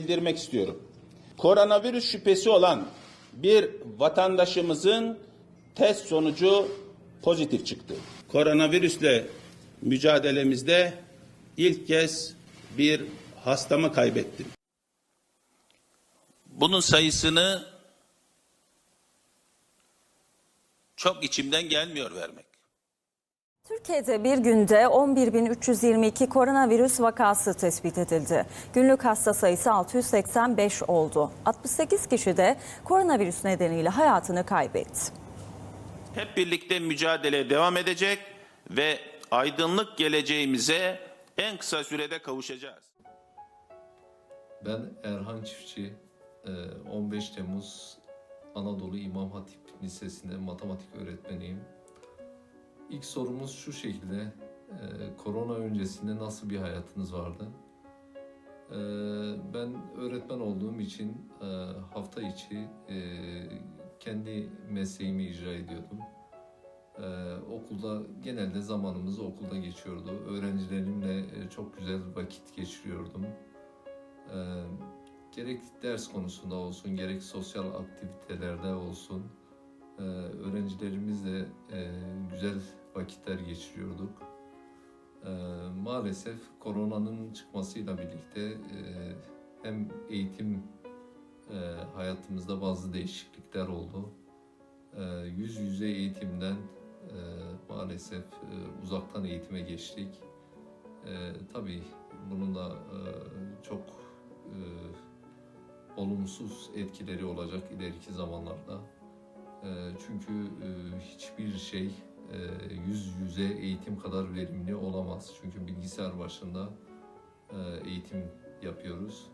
bildirmek istiyorum. Koronavirüs şüphesi olan bir vatandaşımızın test sonucu pozitif çıktı. Koronavirüsle mücadelemizde ilk kez bir hastamı kaybettim. Bunun sayısını çok içimden gelmiyor vermek. Türkiye'de bir günde 11.322 koronavirüs vakası tespit edildi. Günlük hasta sayısı 685 oldu. 68 kişi de koronavirüs nedeniyle hayatını kaybetti. Hep birlikte mücadeleye devam edecek ve aydınlık geleceğimize en kısa sürede kavuşacağız. Ben Erhan Çiftçi, e, 15 Temmuz Anadolu İmam Hatip Lisesi'nde matematik öğretmeniyim. İlk sorumuz şu şekilde, e, korona öncesinde nasıl bir hayatınız vardı? E, Ben öğretmen olduğum için e, hafta içi e, kendi mesleğimi icra ediyordum. E, Okulda genelde zamanımız okulda geçiyordu. Öğrencilerimle e, çok güzel vakit geçiriyordum. Ee, gerek ders konusunda olsun, gerek sosyal aktivitelerde olsun e, öğrencilerimizle e, güzel vakitler geçiriyorduk. E, maalesef koronanın çıkmasıyla birlikte e, hem eğitim e, hayatımızda bazı değişiklikler oldu. E, yüz yüze eğitimden e, maalesef e, uzaktan eğitime geçtik. E, tabii bunun da e, çok e, olumsuz etkileri olacak ileriki zamanlarda. E, çünkü e, hiçbir şey yüz yüze eğitim kadar verimli olamaz. Çünkü bilgisayar başında e, eğitim yapıyoruz.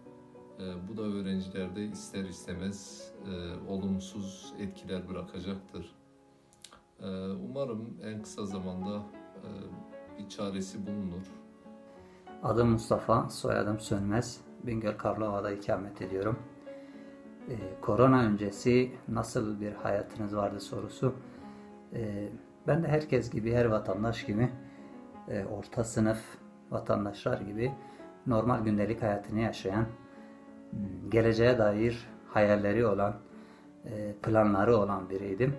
E, bu da öğrencilerde ister istemez e, olumsuz etkiler bırakacaktır. E, umarım en kısa zamanda e, bir çaresi bulunur. Adım Mustafa, soyadım Sönmez. Bingöl Karlova'da ikamet ediyorum. Korona öncesi nasıl bir hayatınız vardı sorusu. Ee, ben de herkes gibi, her vatandaş gibi, e, orta sınıf vatandaşlar gibi normal gündelik hayatını yaşayan, m, geleceğe dair hayalleri olan, e, planları olan biriydim.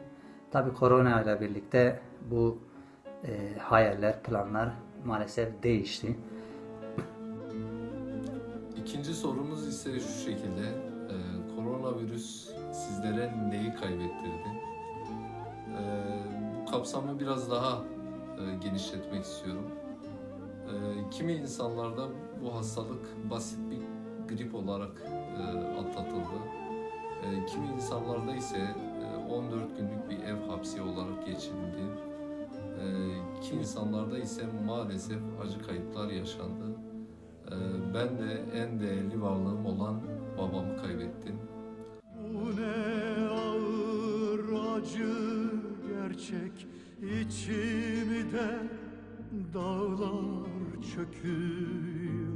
Tabi korona ile birlikte bu e, hayaller, planlar maalesef değişti. İkinci sorumuz ise şu şekilde. Ee, koronavirüs sizlere neyi kaybettirdi? Kapsamı biraz daha e, genişletmek istiyorum. Ee, kimi insanlarda bu hastalık basit bir grip olarak e, atlatıldı. Ee, kimi insanlarda ise e, 14 günlük bir ev hapsi olarak geçirildi. Ee, kimi insanlarda ise maalesef acı kayıplar yaşandı. Ee, Ben de en değerli varlığım olan babamı kaybettim. Bu ne ağır acı gerçek içimde dağlar çöküyor.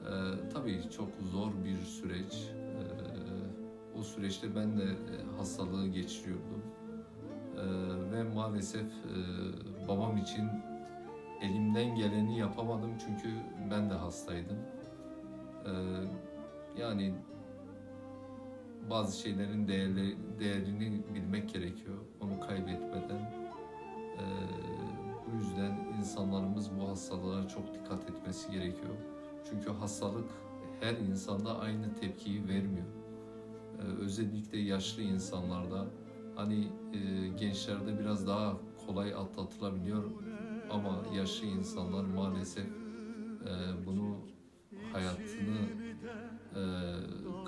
Ee, tabii çok zor bir süreç. Ee, o süreçte ben de e, hastalığı geçiriyordum. Ee, ve maalesef e, babam için elimden geleni yapamadım çünkü ben de hastaydım. Ee, yani bazı şeylerin değerli, değerini bilmek gerekiyor. Onu kaybetmeden. Ee, bu yüzden insanlarımız bu hastalığa çok dikkat etmesi gerekiyor. Çünkü hastalık her insanda aynı tepkiyi vermiyor. Ee, özellikle yaşlı insanlarda hani e, gençlerde biraz daha kolay atlatılabiliyor ama yaşlı insanlar maalesef e, bunu hayatını e,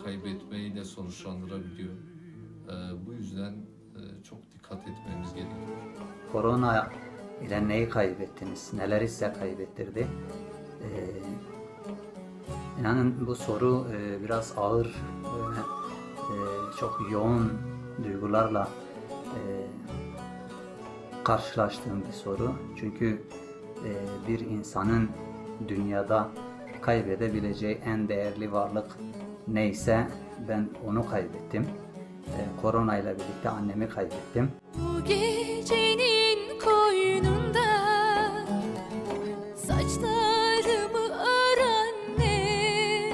kaybetmeyle sonuçlandırabiliyor. E, bu yüzden e, çok dikkat etmemiz gerekiyor. Korona ile neyi kaybettiniz? Neler size kaybettirdi? Ee, inanın bu soru e, biraz ağır, böyle e, çok yoğun duygularla e, karşılaştığım bir soru. Çünkü e, bir insanın dünyada kaybedebileceği en değerli varlık neyse ben onu kaybettim. Ee, e, Korona ile birlikte annemi kaybettim. Bu gecenin koynunda saçlarımı aran ne?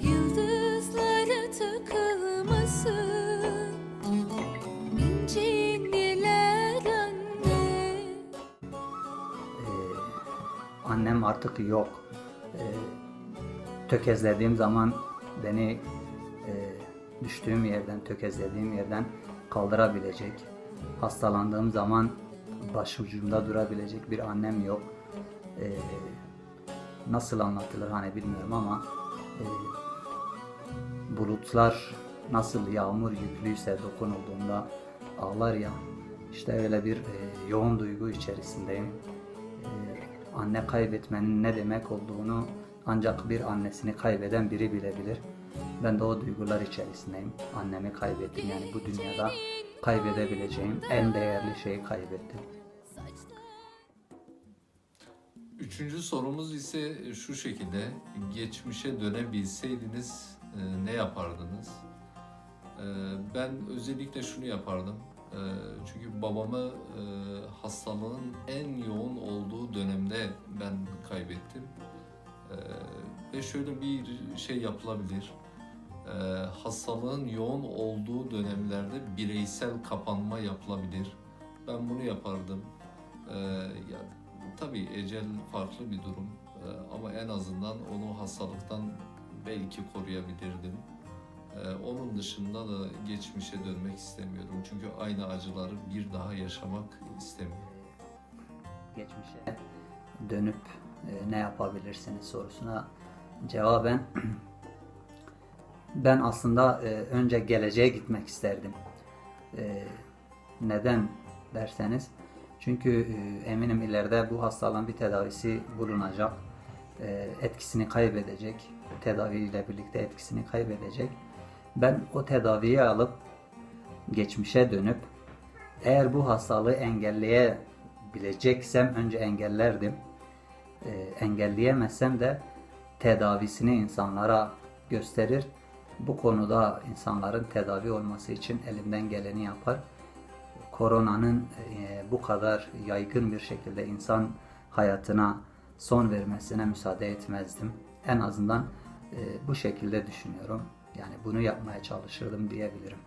Yıldızlara takılmasın inciniler anne. E, annem artık yok e, tökezlediğim zaman beni e, düştüğüm yerden, tökezlediğim yerden kaldırabilecek. Hastalandığım zaman başucumda durabilecek bir annem yok. E, nasıl anlatılır hani bilmiyorum ama e, bulutlar nasıl yağmur yüklüyse dokunulduğunda ağlar ya işte öyle bir e, yoğun duygu içerisindeyim. E, anne kaybetmenin ne demek olduğunu ancak bir annesini kaybeden biri bilebilir. Ben de o duygular içerisindeyim. Annemi kaybettim yani bu dünyada kaybedebileceğim en değerli şeyi kaybettim. Üçüncü sorumuz ise şu şekilde. Geçmişe dönebilseydiniz e, ne yapardınız? E, ben özellikle şunu yapardım. E, çünkü babamı hastalığın en yoğun olduğu ve şöyle bir şey yapılabilir. E, hastalığın yoğun olduğu dönemlerde bireysel kapanma yapılabilir. Ben bunu yapardım. E, ya, tabii ecel farklı bir durum E, ama en azından onu hastalıktan belki koruyabilirdim. E, onun dışında da geçmişe dönmek istemiyorum. Çünkü aynı acıları bir daha yaşamak istemiyorum. geçmişe dönüp e, ne yapabilirsiniz sorusuna cevaben ben aslında e, önce geleceğe gitmek isterdim. E, neden derseniz çünkü e, eminim ileride bu hastalığın bir tedavisi bulunacak. E, etkisini kaybedecek. Tedaviyle birlikte etkisini kaybedecek. Ben o tedaviyi alıp geçmişe dönüp eğer bu hastalığı engelleyebileceksem önce engellerdim. Ee, engelleyemezsem de tedavisini insanlara gösterir. Bu konuda insanların tedavi olması için elimden geleni yapar. Koronanın e, bu kadar yaygın bir şekilde insan hayatına son vermesine müsaade etmezdim. En azından e, bu şekilde düşünüyorum. Yani bunu yapmaya çalışırdım diyebilirim.